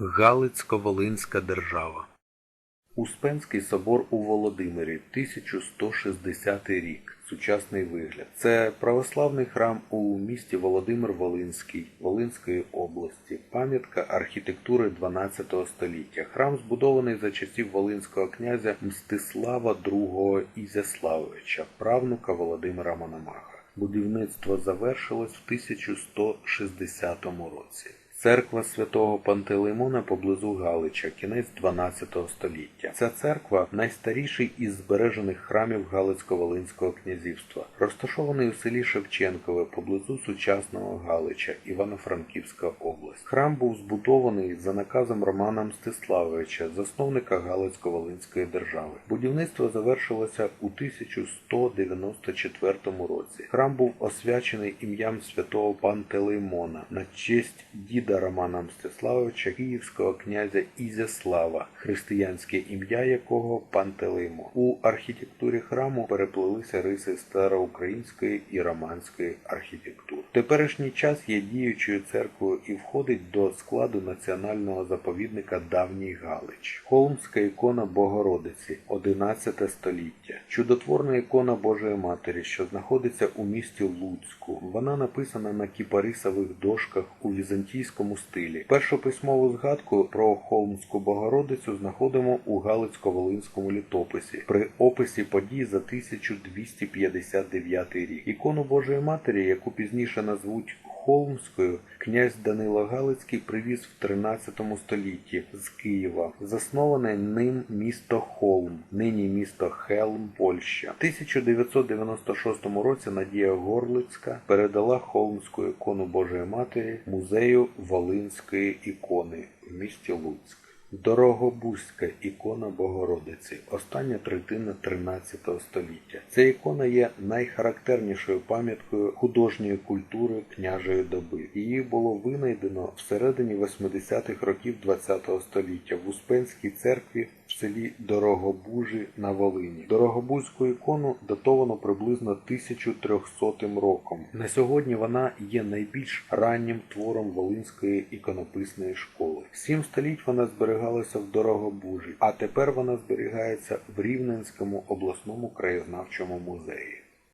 Галицько-Волинська держава. Успенський собор у Володимирі, 1160 рік. Сучасний вигляд. Це православний храм у місті Володимир Волинський Волинської області. Пам'ятка архітектури 12 століття. Храм збудований за часів Волинського князя Мстислава II Ізяславовича, правнука Володимира Мономаха. Будівництво завершилось в 1160 році. Церква святого Пантелеймона поблизу Галича, кінець 12 століття. Ця церква найстаріший із збережених храмів Галицько-Волинського князівства, розташований у селі Шевченкове поблизу сучасного Галича, Івано-Франківська область. Храм був збудований за наказом Романа Мстиславовича, засновника Галицько-Волинської держави. Будівництво завершилося у 1194 році. Храм був освячений ім'ям святого Пантелеймона на честь діда Романа Мстиславовича, київського князя Ізяслава, християнське ім'я якого Пантелеймон. У архітектурі храму переплилися риси староукраїнської і романської архітектури. Теперішній час є діючою церквою і входить до складу національного заповідника Давній Галич. Холмська ікона Богородиці, 11 століття. Чудотворна ікона Божої Матері, що знаходиться у місті Луцьку. Вона написана на кіпарисових дошках у візантійському стилі. Першу письмову згадку про Холмську Богородицю знаходимо у Галицько-Волинському літописі при описі подій за 1259 рік. Ікону Божої Матері, яку пізніше назвуть Холмською, князь Данило Галицький привіз в 13 столітті з Києва, засноване ним місто Холм, нині місто Хелм, Польща. В 1996 році Надія Горлицька передала Холмську ікону Божої Матері музею Волинської ікони в місті Луцьк. Дорогобузька ікона Богородиці, остання третина 13 століття. Ця ікона є найхарактернішою пам'яткою художньої культури княжої доби. Її було винайдено всередині 80-х років ХХ століття в Успенській церкві в селі Дорогобужі на Волині. Дорогобузьку ікону датовано приблизно 1300 роком. На сьогодні вона є найбільш раннім твором Волинської іконописної школи. Сім століть вона зберігалася в Дорогобужі, а тепер вона зберігається в Рівненському обласному краєзнавчому музеї.